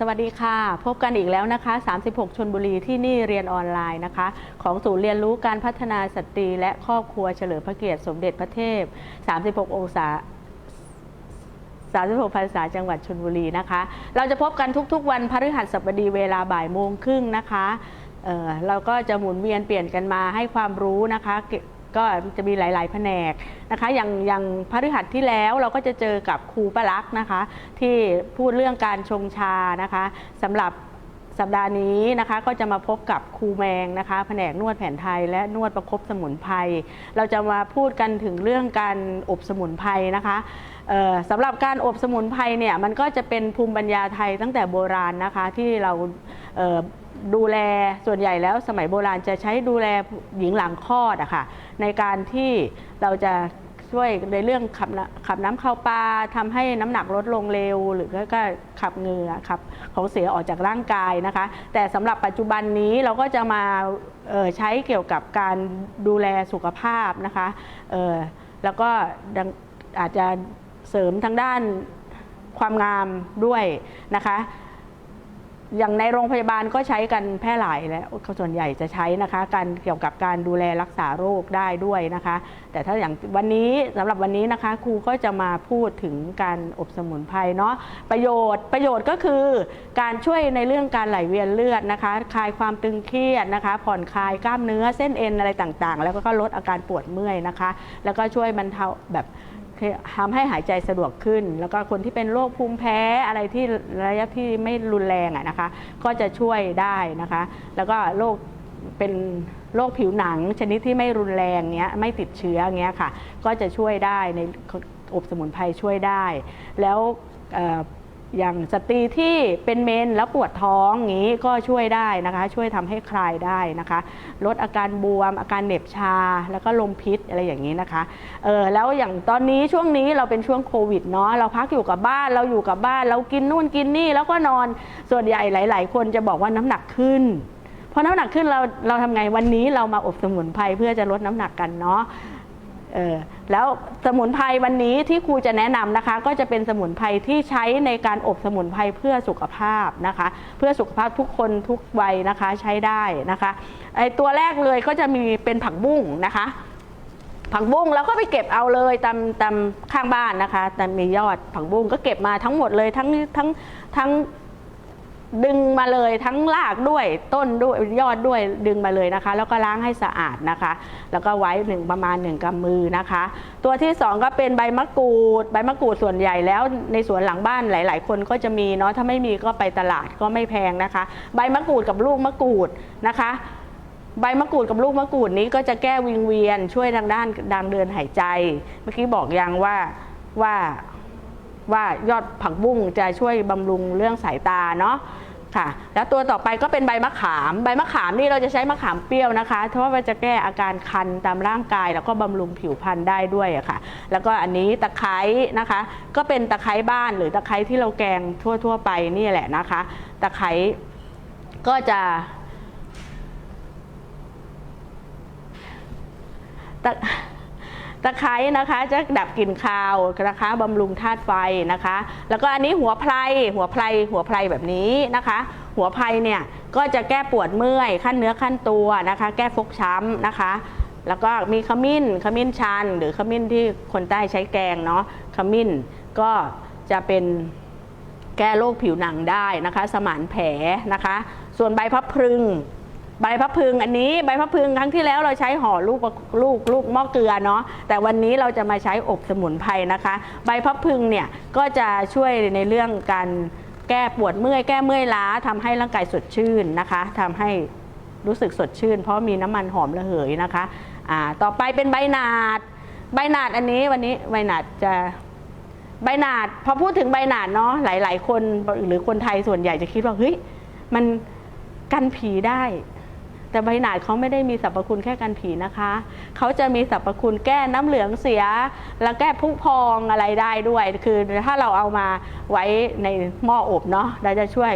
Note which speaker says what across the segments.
Speaker 1: สวัสดีค่ะ พบกันอีกแล้วนะคะ 36 ชนบุรีที่นี่เรียนออนไลน์นะคะ ของศูนย์เรียนรู้การพัฒนาสตรีและครอบครัวเฉลิมพระเกียรติสมเด็จพระเทพ 36 องศา36พรรษาจังหวัดชนบุรีนะคะ เราจะพบกันทุกๆ วันพฤหัสบดีเวลาบ่ายโมงครึ่งนะคะเเราก็จะหมุนเวียนเปลี่ยนกันมาให้ความรู้นะคะ ก็จะมีหลาย ๆ แผนกนะคะ อย่างอย่างพฤหัสที่แล้วเราก็จะเจอกับครูประลักษณ์นะคะ ที่พูดเรื่องการชงชานะคะสำหรับสัปดาห์นี้นะคะก็จะมาพบกับครูแมงนะคะแผนกนวดแผนไทยและนวดประคบสมุนไพรเราจะมาพูดกันถึงเรื่องการอบสมุนไพรนะคะสำหรับการอบสมุนไพรเนี่ยมันก็จะเป็นภูมิปัญญาไทยตั้งแต่โบราณนะคะที่เรา ดูแลส่วนใหญ่แล้วสมัยโบราณจะใช้ดูแลหญิงหลังคลอดอะค่ะในการที่เราจะช่วยในเรื่องขับน้ำขับน้ำเข้าปลาทำให้น้ำหนักลดลงเร็ว หรือก็ขับเหงื่อขับของเสียออกจากร่างกายนะคะ แต่สำหรับปัจจุบันนี้เราก็จะมาใช้เกี่ยวกับการดูแลสุขภาพนะคะแล้วก็อาจจะเสริมทางด้านความงามด้วยนะคะ อย่างในโรงพยาบาลก็ใช้กันแพร่หลายแล้วส่วนใหญ่จะใช้นะคะ การเกี่ยวกับการดูแลรักษาโรคได้ด้วยนะคะ แต่ถ้าอย่างวันนี้สำหรับวันนี้นะคะครูก็จะมาพูดถึงการอบสมุนไพรเนาะประโยชน์ประโยชน์ก็คือ การช่วยในเรื่องการไหลเวียนเลือดนะคะ คลายความตึงเครียดนะคะ ผ่อนคลายกล้ามเนื้อเส้นเอ็นอะไรต่างๆ แล้วก็ลดอาการปวดเมื่อยนะคะ แล้วก็ช่วยบรรเทาแบบ ทำให้หายใจสะดวกขึ้น แล้วก็คนที่เป็นโรคภูมิแพ้อะไรที่ระยะที่ไม่รุนแรงอะนะคะ ก็จะช่วยได้นะคะ แล้วก็โรคเป็นโรคผิวหนังชนิดที่ไม่รุนแรงเงี้ยไม่ติดเชื้อเงี้ยค่ะ ก็จะช่วยได้ในอบสมุนไพรช่วยได้ แล้ว อย่างสตรีที่เป็นเมนแล้วปวดท้องงี้ก็ช่วยได้นะคะ ช่วยทำให้คลายได้นะคะ ลดอาการบวม อาการเหน็บชา แล้วก็ลมพิษอะไรอย่างนี้นะคะเออแล้วอย่างตอนนี้ช่วงนี้เราเป็นช่วงโควิดเนาะเราพักอยู่กับบ้านเราอยู่กับบ้าน เรากินนู่นกินนี่แล้วก็นอนส่วนใหญ่หลาย ๆ คนจะบอกว่าน้ำหนักขึ้นพอน้ำหนักขึ้นเราเราทำไงวันนี้เรามาอบสมุนไพรเพื่อจะลดน้ำหนักกันเนาะ เออแล้วสมุนไพรวันนี้ที่ครูจะแนะนำนะคะ ก็จะเป็นสมุนไพรที่ใช้ในการอบสมุนไพรเพื่อสุขภาพนะคะ เพื่อสุขภาพทุกคนทุกวัยนะคะใช้ได้นะคะไอตัวแรกเลยก็จะมีเป็นผักบุ้งนะคะ ผักบุ้งเราก็ไปเก็บเอาเลยตามตามข้างบ้านนะคะแต่มียอดผักบุ้งก็เก็บมาทั้งหมดเลยทั้งทั้งทั้ง ดึงมาเลยทั้งรากด้วยต้นด้วยยอดด้วยดึงมาเลยนะคะ แล้วก็ล้างให้สะอาดนะคะ แล้วก็ไว้หนึ่งประมาณหนึ่งกำมือนะคะ ตัวที่สองก็เป็นใบมะกรูด ใบมะกรูดส่วนใหญ่แล้วในสวนหลังบ้านหลาย ๆ คนก็จะมีเนาะถ้าไม่มีก็ไปตลาดก็ไม่แพงนะคะ ใบมะกรูดกับลูกมะกรูดนะคะใบมะกรูดกับลูกมะกรูดนี้ก็จะแก้วิงเวียนช่วยทางด้านดังเดินหายใจ เมื่อกี้บอกยังว่าว่า ว่ายอดผักบุ้งจะช่วยบำรุงเรื่องสายตาเนาะค่ะแล้วตัวต่อไปก็เป็นใบมะขาม ใบมะขามนี่เราจะใช้มะขามเปรี้ยวนะคะ เพราะว่าจะแก้อาการคันตามร่างกาย แล้วก็บำรุงผิวพรรณได้ด้วยค่ะ แล้วก็อันนี้ตะไคร้นะคะ ก็เป็นตะไคร้บ้านหรือตะไคร้ที่เราแกงทั่ว ๆ ไปนี่แหละนะคะ ตะไคร้ก็จะตะ ตะไคร้นะคะจะดับกลิ่นคาวนะคะบำรุงธาตุไฟนะคะ แล้วก็อันนี้หัวไพรหัวไพรหัวไพรแบบนี้นะคะ หัวไพรเนี่ยก็จะแก้ปวดเมื่อยขั้นเนื้อขั้นตัวนะคะ แก้ฟกช้ำนะคะ แล้วก็มีขมิ้นขมิ้นชัน หรือขมิ้นที่คนใต้ใช้แกงเนาะขมิ้นก็จะเป็นแก้โรคผิวหนังได้นะคะ สมานแผลนะคะ ส่วนใบพับพรึง ใบพับพึงอันนี้ใบพับพึงครั้งที่แล้วเราใช้ห่อลูกลูกลูกหม้อเกลือเนาะแต่วันนี้เราจะมาใช้อบสมุนไพรนะคะ ใบพับพึงเนี่ยก็จะช่วยในเรื่องการแก้ปวดเมื่อยแก้เมื่อยล้าทำให้ร่างกายสดชื่นนะคะทำให้รู้สึกสดชื่น เพราะมีน้ำมันหอมระเหยนะคะอ่าต่อไปเป็นใบหนาด ใบหนาดอันนี้วันนี้ใบหนาดจะใบหนาดพอพูดถึงใบหนาดเนาะหลาย ๆ คนหรือคนไทยส่วนใหญ่จะคิดว่าเฮ้ยมันกันผีได้ แต่ใบหนาดเขาไม่ได้มีสรรพคุณแค่กันผีนะคะ เขาจะมีสรรพคุณแก้น้ำเหลืองเสีย แล้วแก้พุพองอะไรได้ด้วย คือถ้าเราเอามาไว้ในหม้ออบเนาะเราจะช่วย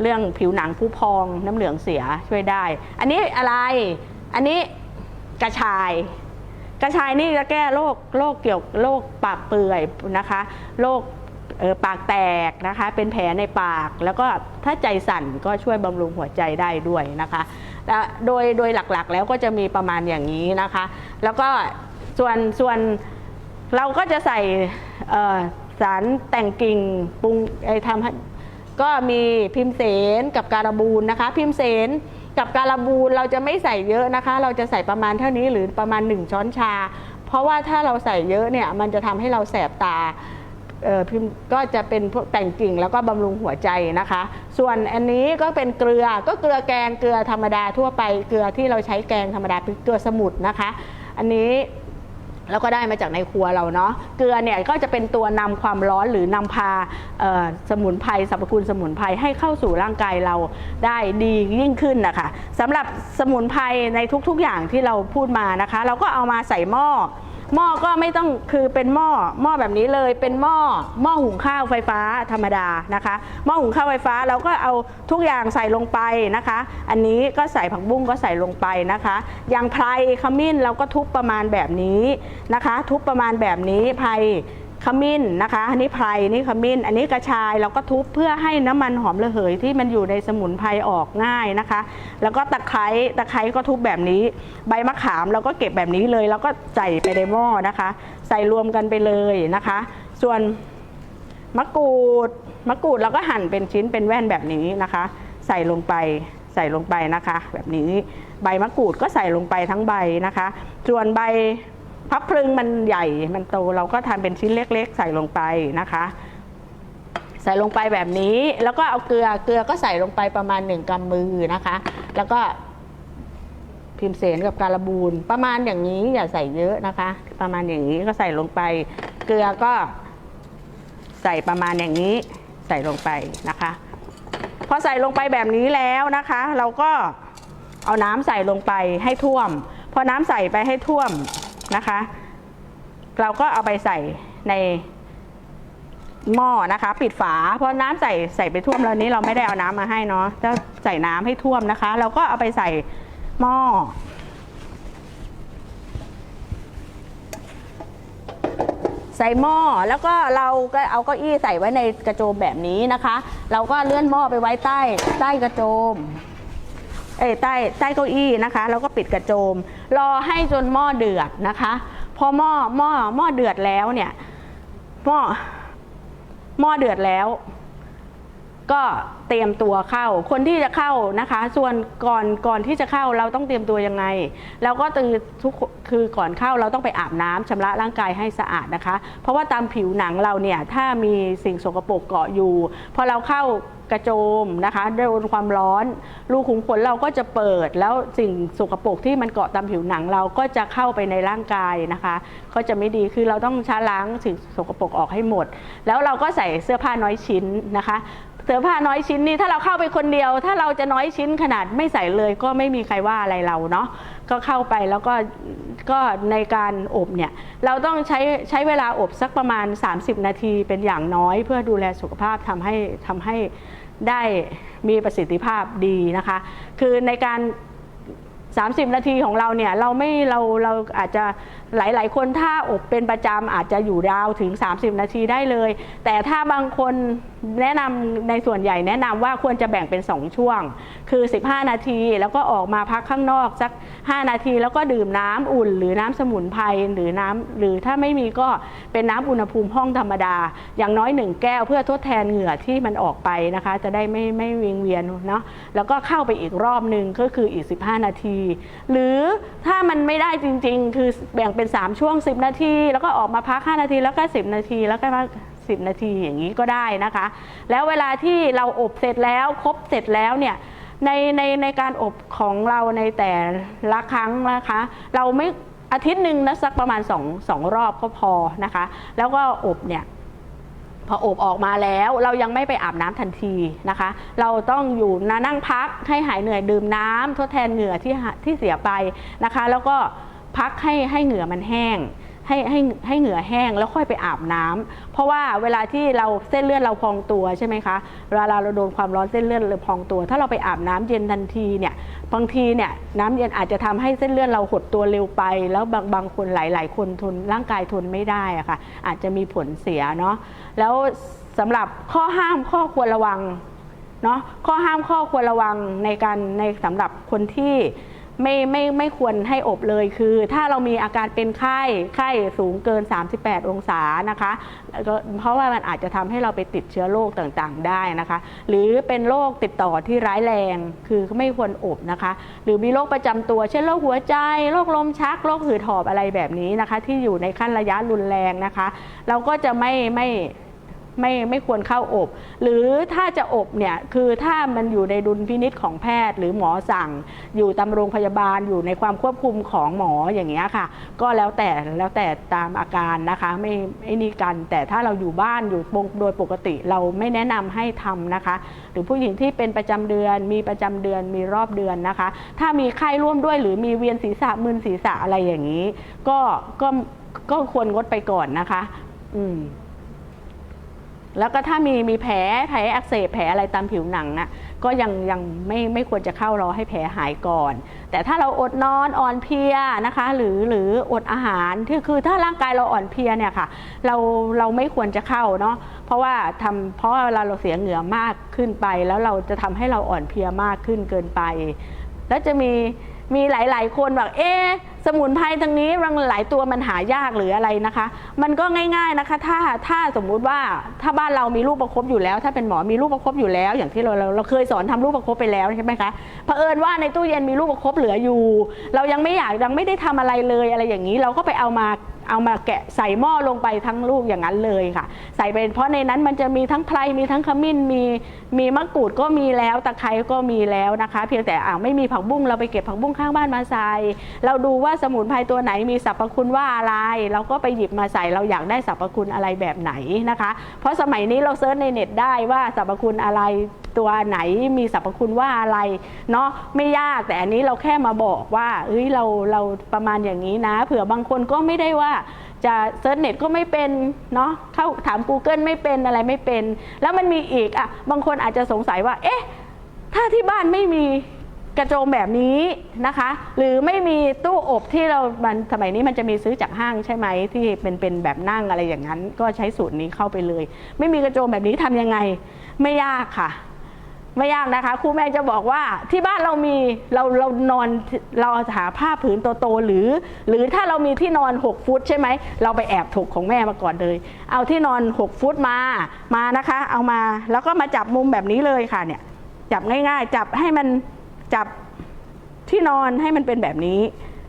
Speaker 1: เรื่องผิวหนังพุพองน้ำเหลืองเสียช่วยได้ อันนี้อะไร อันนี้กระชาย กระชายนี่จะแก้โรคโรคเกี่ยวโรคปากเปื่อยนะคะโรคปากแตกนะคะ เป็นแผลในปาก แล้วก็ถ้าใจสั่นก็ช่วยบำรุงหัวใจได้ด้วยนะคะ โดยโดยหลักๆ แล้วก็จะมีประมาณอย่างนี้นะคะ แล้วก็ส่วนส่วนเราก็จะใส่สารแต่งกิ่งปรุงไอ้ทำให้ก็มีพิมเสนกับการบูนนะคะ พิมเสนกับการบูนเราจะไม่ใส่เยอะนะคะ เราจะใส่ประมาณเท่านี้หรือประมาณ 1 ช้อนชา เพราะว่าถ้าเราใส่เยอะเนี่ยมันจะทำให้เราแสบตา พิมก็จะเป็นพวกแต่งกิ่งแล้วก็บำรุงหัวใจนะคะ ส่วนอันนี้ก็เป็นเกลือก็เกลือแกงเกลือธรรมดาทั่วไปเกลือที่เราใช้แกงธรรมดาเป็นเกลือสมุนนะคะ อันนี้แล้วก็ได้มาจากในครัวเราเนาะเกลือเนี่ยก็จะเป็นตัวนำความร้อนหรือนำพาสมุนไพรสรรพคุณสมุนไพรให้เข้าสู่ร่างกายเราได้ดียิ่งขึ้นนะคะสำหรับสมุนไพรในทุกๆอย่างที่เราพูดมานะคะ เราก็เอามาใส่หม้อ หม้อก็ไม่ต้องคือเป็นหม้อหม้อแบบนี้เลย เป็นหม้อหม้อหุงข้าวไฟฟ้าธรรมดานะคะหม้อหุงข้าวไฟฟ้าเราก็เอาทุกอย่างใส่ลงไปนะคะ อันนี้ก็ใส่ผักบุ้งก็ใส่ลงไปนะคะอย่างไพรขมิ้นเราก็ทุบประมาณแบบนี้นะคะ ทุบประมาณแบบนี้ไพร ขมิ้นนะคะอันนี้ไพรนี่ขมิ้น อันนี้กระชายเราก็ทุบเพื่อให้น้ำมันหอมระเหยที่มันอยู่ในสมุนไพรออกง่ายนะคะ แล้วก็ตะไคร้ตะไคร้ก็ทุบแบบนี้ ใบมะขามเราก็เก็บแบบนี้เลย แล้วก็ใส่ไปในหม้อนะคะ ใส่รวมกันไปเลยนะคะ ส่วนมะกรูดมะกรูดเราก็หั่นเป็นชิ้นเป็นแว่นแบบนี้นะคะ ใส่ลงไปใส่ลงไปนะคะ แบบนี้ใบมะกรูดก็ใส่ลงไปทั้งใบนะคะ ส่วนใบ พับพลึงมันใหญ่มันโตเราก็ทำเป็นชิ้นเล็ก ๆ ใส่ลงไปนะคะ ใส่ลงไปแบบนี้ แล้วก็เอาเกลือเกลือก็ใส่ลงไปประมาณหนึ่งกำมือนะคะ แล้วก็พิมเสนกับการบูนประมาณอย่างนี้อย่าใส่เยอะนะคะ ประมาณอย่างนี้ก็ใส่ลงไป เกลือก็ใส่ประมาณอย่างนี้ใส่ลงไปนะคะ พอใส่ลงไปแบบนี้แล้วนะคะ เราก็เอาน้ำใส่ลงไปให้ท่วม พอน้ำใส่ไปให้ท่วม นะคะ เราก็เอาไปใส่ในหม้อนะคะ ปิดฝา เพราะน้ำใส่ใส่ไปท่วมแล้วนี้เราไม่ได้เอาน้ำมาให้เนาะจะใส่น้ำให้ท่วมนะคะ เราก็เอาไปใส่หม้อใส่หม้อแล้วก็เราก็เอาเก้าอี้ใส่ไว้ในกระโจมแบบนี้นะคะ เราก็เลื่อนหม้อไปไว้ใต้ใต้กระโจม เอ้ใต้ใต้เก้าอี้นะคะแล้วก็ปิดกระโจม รอให้จนหม้อเดือดนะคะ พอหม้อหม้อหม้อเดือดแล้วเนี่ยหม้อหม้อเดือดแล้ว ก็เตรียมตัวเข้า คนที่จะเข้านะคะ ส่วนก่อนก่อนที่จะเข้าเราต้องเตรียมตัวยังไงเราก็ตือทุกคือก่อนเข้าเราต้องไปอาบน้ำชำระร่างกายให้สะอาดนะคะ เพราะว่าตามผิวหนังเราเนี่ยถ้ามีสิ่งสกปรกเกาะอยู่พอเราเข้า กระโจมนะคะโดนความร้อน รูขุมขนเราก็จะเปิด แล้วสิ่งสกปรกที่มันเกาะตามผิวหนังเราก็จะเข้าไปในร่างกายนะคะ ก็จะไม่ดีคือเราต้องช้าล้างสิ่งสกปรกออกให้หมด แล้วเราก็ใส่เสื้อผ้าน้อยชิ้นนะคะเสื้อผ้าน้อยชิ้นนี่ถ้าเราเข้าไปคนเดียว ถ้าเราจะน้อยชิ้นขนาดไม่ใส่เลย ก็ไม่มีใครว่าอะไรเราเนาะก็เข้าไปแล้วก็ก็ในการอบเนี่ยเราต้องใช้ใช้เวลาอบสักประมาณ 30 นาทีเป็นอย่างน้อย เพื่อดูแลสุขภาพทำให้ทำให้ ได้มีประสิทธิภาพดีนะคะ คือในการ 30 นาทีของเราเนี่ยเราไม่เราเราอาจจะหลาย ๆ คนถ้าอบเป็นประจำอาจจะอยู่ดาวถึง 30 นาทีได้เลย แต่ถ้าบางคนแนะนำในส่วนใหญ่แนะนำว่าควรจะแบ่งเป็น 2 ช่วง คือ 15 นาทีแล้วก็ออกมาพักข้างนอกสัก 5 นาทีแล้วก็ดื่มน้ำอุ่น หรือน้ำสมุนไพรหรือน้ำหรือถ้าไม่มีก็เป็นน้ำอุณหภูมิห้องธรรมดา อย่างน้อย 1 แก้วเพื่อทดแทนเหงื่อที่มันออกไปนะคะ จะได้ไม่ไม่วิงเวียนเนาะแล้วก็เข้าไปอีกรอบหนึ่งก็คืออีก 15 นาทีหรือถ้ามันไม่ได้จริง ๆ คือแบ่งเป็น 3 ช่วง 10 นาที แล้วก็ออกมาพัก 5 นาที แล้วก็ 10 นาที แล้วก็มา10 นาทีอย่างนี้ก็ได้นะคะ แล้วเวลาที่เราอบเสร็จแล้วครบเสร็จแล้วเนี่ยในในในการอบของเราในแต่ละครั้งนะคะ เราไม่อาทิตย์หนึ่งนะสักประมาณสองสองรอบก็พอนะคะ แล้วก็อบเนี่ย พออบออกมาแล้วเรายังไม่ไปอาบน้ำทันทีนะคะ เราต้องอยู่นะนั่งพักให้หายเหนื่อยดื่มน้ำทดแทนเหงื่อที่ที่เสียไปนะคะ แล้วก็พักให้ให้เหงื่อมันแห้ง ให้ให้ให้เหงื่อแห้งแล้วค่อยไปอาบน้ำเพราะว่าเวลาที่เราเส้นเลือดเราพองตัวใช่ไหมคะเวลาเราโดนความร้อนเส้นเลือดเราพองตัว ถ้าเราไปอาบน้ำเย็นทันทีเนี่ยบางทีเนี่ยน้ำเย็นอาจจะทำให้เส้นเลือดเราหดตัวเร็วไป แล้วบางบางคนหลาย ๆ คนทนร่างกายทนไม่ได้อะค่ะอาจจะมีผลเสียเนาะแล้วสำหรับข้อห้ามข้อควรระวังเนาะข้อห้ามข้อควรระวังในการในสำหรับคนที่ ไม่ไม่ไม่ควรให้อบเลยคือ ถ้าเรามีอาการเป็นไข้ไข้สูงเกิน 38 องศานะคะก็เพราะว่ามันอาจจะทำให้เราไปติดเชื้อโรคต่างๆ ได้นะคะ หรือเป็นโรคติดต่อที่ร้ายแรงคือไม่ควรอบนะคะ หรือมีโรคประจำตัว เช่นโรคหัวใจโรคลมชักโรคหืดหอบอะไรแบบนี้นะคะ ที่อยู่ในขั้นระยะรุนแรงนะคะ เราก็จะไม่ไม่ ไม่ไม่ควรเข้าอบ หรือถ้าจะอบเนี่ยคือถ้ามันอยู่ในดุลพินิษของแพทย์ หรือหมอสั่ง อยู่ตามโรงพยาบาลอยู่ในความควบคุมของหมออย่างเงี้ยค่ะ ก็แล้วแต่แล้วแต่ตามอาการนะคะ ไม่ไอ้นี่กัน แต่ถ้าเราอยู่บ้านอยู่โดยปกติเราไม่แนะนำให้ทำนะคะ หรือผู้หญิงที่เป็นประจำเดือน มีประจำเดือนมีรอบเดือนนะคะ ถ้ามีไข้ร่วมด้วย หรือมีเวียนศีรษะมึนศีรษะอะไรอย่างนี้ ก็ก็ก็ควรงดไปก่อนนะคะ อืม แล้วก็ถ้ามีมีแผลแผลอักเสบแผลอะไรตามผิวหนังอะก็ยังยังไม่ไม่ควรจะเข้ารอให้แผลหายก่อน แต่ถ้าเราอดนอนอ่อนเพลียนะคะ หรือหรืออดอาหารที่คือถ้าร่างกายเราอ่อนเพลียเนี่ยค่ะ เราเราไม่ควรจะเข้าเนาะเพราะว่าทำเพราะเวลาเราเสียเหงื่อมากขึ้นไป แล้วเราจะทำให้เราอ่อนเพลียมากขึ้นเกินไป แล้วจะมีมีหลาย ๆ คนแบบเอ๊ะ สมุนไพรทางนี้บางหลายตัวมันหายากหรืออะไรนะคะ มันก็ง่าย ๆนะคะ ถ้าถ้าสมมุติว่าถ้าบ้านเรามีลูกประคบอยู่แล้ว ถ้าเป็นหมอมีลูกประคบอยู่แล้ว อย่างที่เราเราเราเคยสอนทำลูกประคบไปแล้วใช่ไหมคะเผอิญว่าในตู้เย็นมีลูกประคบเหลืออยู่ เรายังไม่อยากยังไม่ได้ทำอะไรเลยอะไรอย่างนี้ เราก็ไปเอามา เอามาแกะใส่หม้อลงไปทั้งลูกอย่างนั้นเลยค่ะ ใส่ไปเพราะในนั้นมันจะมีทั้งไพรมีทั้งขมิ้นมีมีมะกรูดก็มีแล้วตะไคร้ก็มีแล้วนะคะ เพียงแต่อ่าไม่มีผักบุ้งเราไปเก็บผักบุ้งข้างบ้านมาใส่ เราดูว่าสมุนไพรตัวไหนมีสรรพคุณว่าอะไร เราก็ไปหยิบมาใส่เราอยากได้สรรพคุณอะไรแบบไหนนะคะ เพราะสมัยนี้เราเซิร์ชในเน็ตได้ว่าสรรพคุณอะไร ตัวไหนมีสรรพคุณว่าอะไรเนาะไม่ยากแต่อันนี้เราแค่มาบอกว่าเอ้ยเราเราประมาณอย่างนี้นะ เผื่อบางคนก็ไม่ได้ว่าจะเซิร์ชเน็ตก็ไม่เป็นเนาะเข้าถาม Google ไม่เป็นอะไรไม่เป็น แล้วมันมีอีกอะบางคนอาจจะสงสัยว่า เอ๊ะ ถ้าที่บ้านไม่มีกระโจมแบบนี้นะคะ หรือไม่มีตู้อบที่เรามันสมัยนี้มันจะมีซื้อจากห้างใช่ไหมที่เป็นเป็นแบบนั่งอะไรอย่างนั้น ก็ใช้สูตรนี้เข้าไปเลย ไม่มีกระโจมแบบนี้ทำยังไง ไม่ยากค่ะ ไม่ยากนะคะครูแม่จะบอกว่าที่บ้านเรามีเราเรานอนเราหาผ้าผืนโตๆหรือ หรือถ้าเรามีที่นอน 6 ฟุตใช่ไหมเราไปแอบถกของแม่มาก่อนเลย เอาที่นอน 6 ฟุตมามานะคะ เอามาแล้วก็มาจับมุมแบบนี้เลยค่ะเนี่ยจับง่ายๆ จับให้มันจับที่นอนให้มันเป็นแบบนี้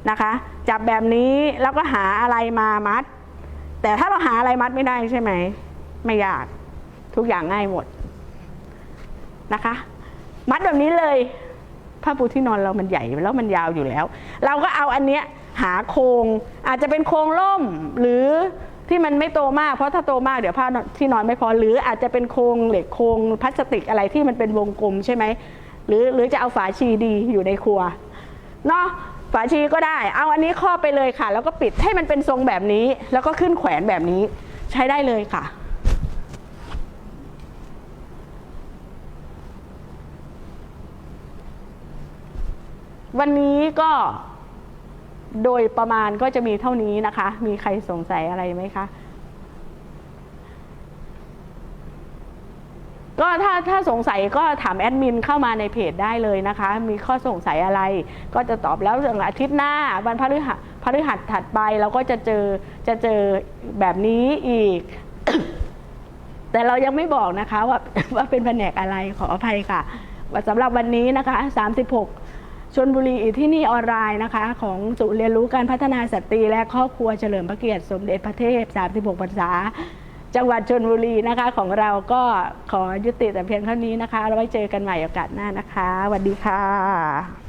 Speaker 1: นะคะ จับแบบนี้แล้วก็หาอะไรมามัด แต่ถ้าเราหาอะไรมัดไม่ได้ใช่ไหมไม่ยากทุกอย่างง่ายหมด นะคะ มัดแบบนี้เลยผ้าปูที่นอนเรามันใหญ่แล้วมันยาวอยู่แล้ว เราก็เอาอันเนี้ยหาโครงอาจจะเป็นโครงล่มหรือที่มันไม่โตมากเพราะถ้าโตมากเดี๋ยวผ้าที่นอนไม่พอหรืออาจจะเป็นโครงเหล็กโครงพลาสติกอะไรที่มันเป็นวงกลมใช่ไหมหรือหรือจะเอาฝาชีดีอยู่ในครัวเนาะฝาชีก็ได้ เอาอันนี้ครอบไปเลยค่ะ แล้วก็ปิดให้มันเป็นทรงแบบนี้ แล้วก็ขึ้นแขวนแบบนี้ใช้ได้เลยค่ะ วันนี้ก็โดยประมาณก็จะมีเท่านี้นะคะ มีใครสงสัยอะไรไหมคะ ก็ถ้าถ้าสงสัยก็ถามแอดมินเข้ามาในเพจได้เลยนะคะ มีข้อสงสัยอะไร ก็จะตอบแล้วเรื่องอาทิตย์หน้า วันพฤหัสพฤหัสถัดไปเราก็จะเจอจะเจอแบบนี้อีก แต่เรายังไม่บอกนะคะว่าว่าเป็นแผนกอะไรขออภัยค่ะสำหรับวันนี้นะคะ 36 ชนบุรีที่นี่ออนไลน์นะคะ ของศูนย์เรียนรู้การพัฒนาสตรีและครอบครัวเฉลิมพระเกียรติสมเด็จพระเทพ 36พรรษา จังหวัดชนบุรีนะคะของเราก็ขอยุติแต่เพียงเท่านี้นะคะเราไว้เจอกันใหม่โอกาสหน้านะคะสวัสดีค่ะ